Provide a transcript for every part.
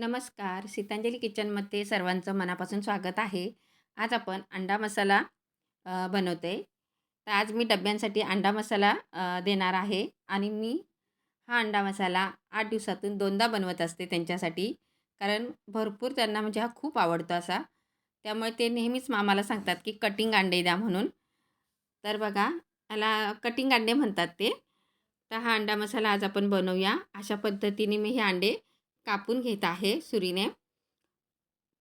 नमस्कार. सीतांजली किचनमध्ये सर्वांचं मनापासून स्वागत आहे. आज आपण अंडा मसाला बनवतो आहे तर आज मी डब्यांसाठी अंडा मसाला देणार आहे आणि मी हा अंडा मसाला आठ दिवसातून दोनदा बनवत असते त्यांच्यासाठी. कारण भरपूर त्यांना म्हणजे हा खूप आवडतो असा. त्यामुळे ते नेहमीच मामाला सांगतात की कटिंग अंडे द्या म्हणून. तर बघा याला कटिंग अंडे म्हणतात ते. तर हा अंडा मसाला आज आपण बनवूया. अशा पद्धतीने मी हे अंडे कापून घेत आहे सुरीने.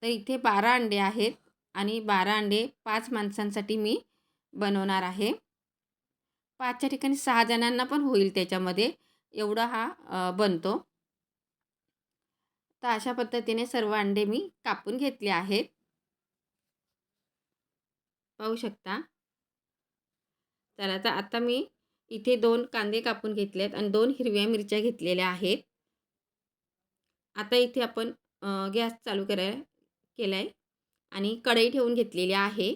तर इथे बारा अंडे आहेत आणि बारा अंडे पाच माणसांसाठी मी बनवणार आहे. पाचच्या ठिकाणी सहा जणांना पण होईल त्याच्यामध्ये. एवढा हा बनतो. तर अशा पद्धतीने सर्व अंडे मी कापून घेतले आहेत. पाहू शकता. तर आता आता मी इथे दोन कांदे कापून घेतले आहेत आणि दोन हिरव्या मिरच्या घेतलेल्या आहेत. आता इथे आपण गॅस चालू कराय केला आहे आणि कढई ठेवून घेतलेली आहे.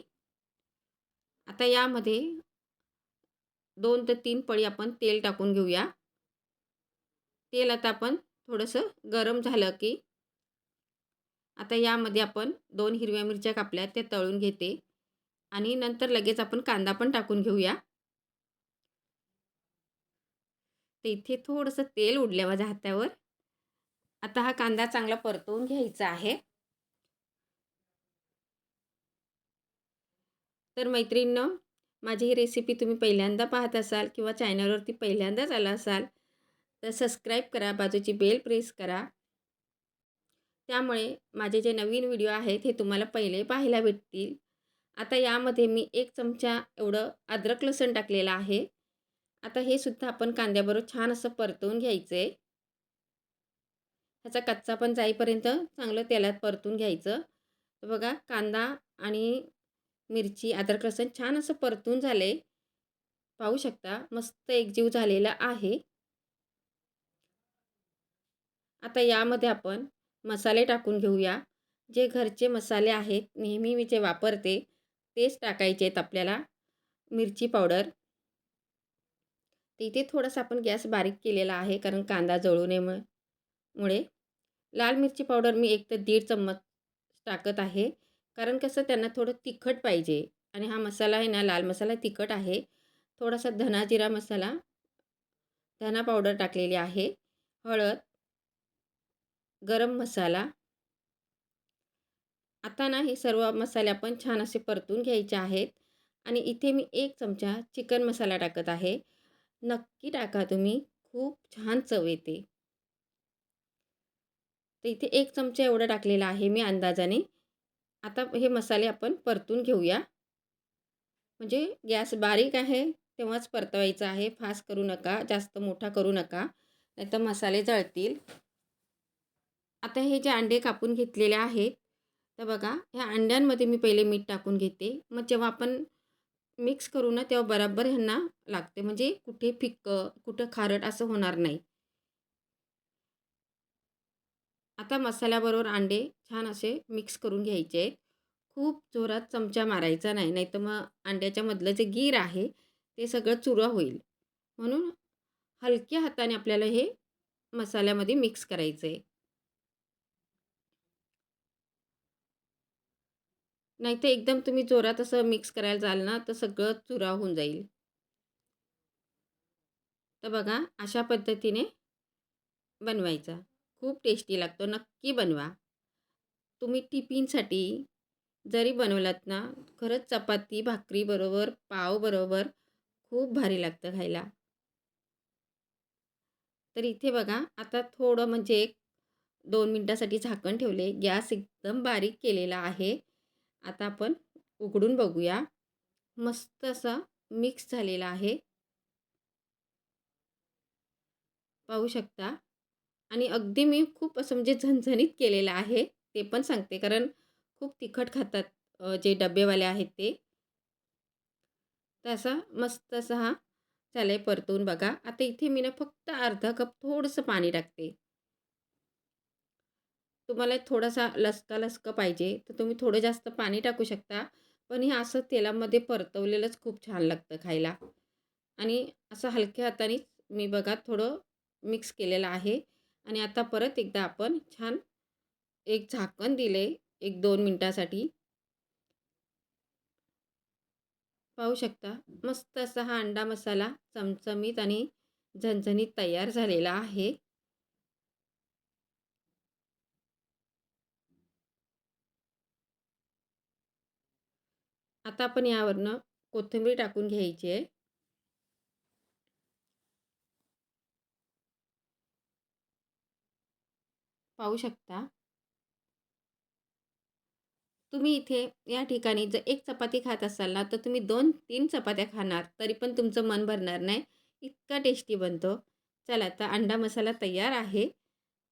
आता यामध्ये दोन ते तीन पळी आपण तेल टाकून घेऊया. तेल आता आपण थोडंसं गरम झालं की आता यामध्ये आपण दोन हिरव्या मिरच्या कापल्या त्या तळून घेते आणि नंतर लगेच आपण कांदा पण टाकून घेऊया. तर इथे थोडंसं तेल उडलं हात्यावर हातावर आता हा कांदा चांगला परतवून घ्यायचा आहे. तर मैत्रिणींनो माझी ही रेसिपी तुम्ही पहिल्यांदा पाहत असाल किंवा चॅनलवरती पहिल्यांदाच आला असाल तर सबस्क्राईब करा बाजूची बेल प्रेस करा. त्यामुळे माझे जे नवीन व्हिडिओ आहेत हे तुम्हाला पहिले पाहायला भेटतील. आता यामध्ये मी एक चमचा एवढं अद्रक लसण टाकलेलं आहे. आता हे सुद्धा आपण कांद्याबरोबर छान असं परतवून घ्यायचं आहे ह्याचा कच्चा पण जाईपर्यंत चांगलं तेलात परतून घ्यायचं. तर बघा कांदा आणि मिरची अद्रक लसूण छान असं परतून झाले. पाहू शकता मस्त एकजीव झालेला आहे. आता यामध्ये आपण मसाले टाकून घेऊया. जे घरचे मसाले आहेत नेहमी मी जे वापरते तेच टाकायचे आहेत आपल्याला. मिरची पावडर. तिथे थोडासा आपण गॅस बारीक केलेला आहे कारण कांदा जळू नये मुळे. लाल मिरची पावडर मी एक तर दीड चम्मच टाकत आहे. कारण कसं त्यांना थोडं तिखट पाहिजे आणि हा मसाला आहे ना लाल मसाला तिखट आहे. थोडासा धना जिरा मसाला धना पावडर टाकलेली आहे. हळद गरम मसाला. आता ना हे सर्व मसाले आपण छान असे परतून घ्यायचे आहेत. आणि इथे मी एक चमचा चिकन मसाला टाकत आहे. नक्की टाका तुम्ही. खूप छान चव येते. तर इथे एक चमचा एवढं टाकलेला आहे मी अंदाजाने. आता हे मसाले आपण परतून घेऊया. म्हणजे गॅस बारीक आहे तेव्हाच परतवायचा आहे. फास्ट करू नका जास्त मोठा करू नका नाहीतर मसाले जळतील. आता हे जे अंडे कापून घेतलेले आहेत तर बघा ह्या अंड्यांमध्ये मी पहिले मीठ टाकून घेते. मग जेव्हा आपण मिक्स करू ना तेव्हा बराबर ह्यांना लागते. म्हणजे कुठे फिक्कं कुठं खारट असं होणार नाही. आता मसाल्याबरोबर अंडे छान असे मिक्स करून घ्यायचे आहेत. खूप जोरात चमचा मारायचा नाही नाही तर मग अंड्याच्या मधलं जे गीर आहे ते सगळं चुरा होईल. म्हणून हलक्या हाताने आपल्याला हे मसाल्यामध्ये मिक्स करायचं आहे नाही तर एकदम तुम्ही जोरात असं मिक्स करायला जाल ना तर सगळं चुरा होऊन जाईल. तर बघा अशा पद्धतीने बनवायचा. खूप टेस्टी लागतो. नक्की बनवा. तुम्ही टिफिनसाठी जरी बनवलात ना खरंच चपाती भाकरीबरोबर पावबरोबर खूप भारी लागतं खायला. तर इथे बघा आता थोडं म्हणजे एक दोन मिनटासाठी झाकण ठेवले. गॅस एकदम बारीक केलेला आहे. आता आपण उघडून बघूया. मस्त असा मिक्स झालेला आहे. पाहू शकता? आणि अगदी मी खूप असं म्हणजे झणझणीत केलेलं आहे ते पण सांगते. कारण खूप तिखट खातात जे डबेवाले आहेत ते. तर असा मस्त असा हा झाला आहे परतून बघा. आता इथे मी ना फक्त अर्धा कप थोडंसं पाणी टाकते. तुम्हाला थोडासा लसका लसका पाहिजे तर तुम्ही थोडं जास्त पाणी टाकू शकता. पण हे असं तेलामध्ये परतवलेलंच खूप छान लागतं खायला. आणि असं हलक्या हातानेच मी बघा थोडं मिक्स केलेलं आहे. आणि आता परत एकदा आपण छान एक झाकण दिले एक दोन मिनटासाठी. पाहू शकता मस्त असा हा अंडा मसाला चमचमीत आणि झणझणीत तयार झालेला आहे. आता आपण यावरनं कोथिंबीर टाकून घ्यायची आहे. पाहू शकता. तुम्ही इथे या ठिकाणी जर एक चपाती खात असाल ना तर तुम्ही दोन तीन चपात्या खाणार तरी पण तुमचं मन भरणार नाही. इतका टेस्टी बनतो. चला आता अंडा मसाला तयार आहे.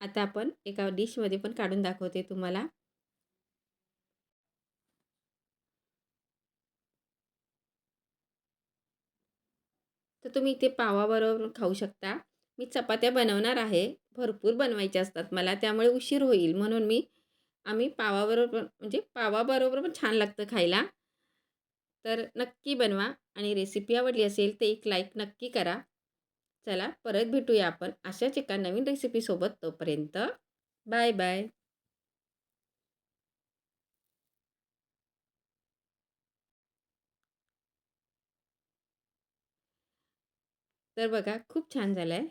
आता आपण एका डिशमध्ये पण काढून दाखवते तुम्हाला. तर तुम्ही इथे पावाबरोबर खाऊ शकता. मी चपात्या बनवणार आहे. भरपूर बनवायच्या असतात. मला त्यामुळे उशीर होईल. म्हणून मी आम्ही पावाबरोबर म्हणजे पावाबरोबर पण छान लागतं खायला. तर नक्की बनवा आणि रेसिपी आवडली असेल तर एक लाईक नक्की करा. चला परत भेटूया आपण अशाच एका नवीन रेसिपीसोबत तोपर्यंत. बाय बाय तर बघा खूप छान झालं आहे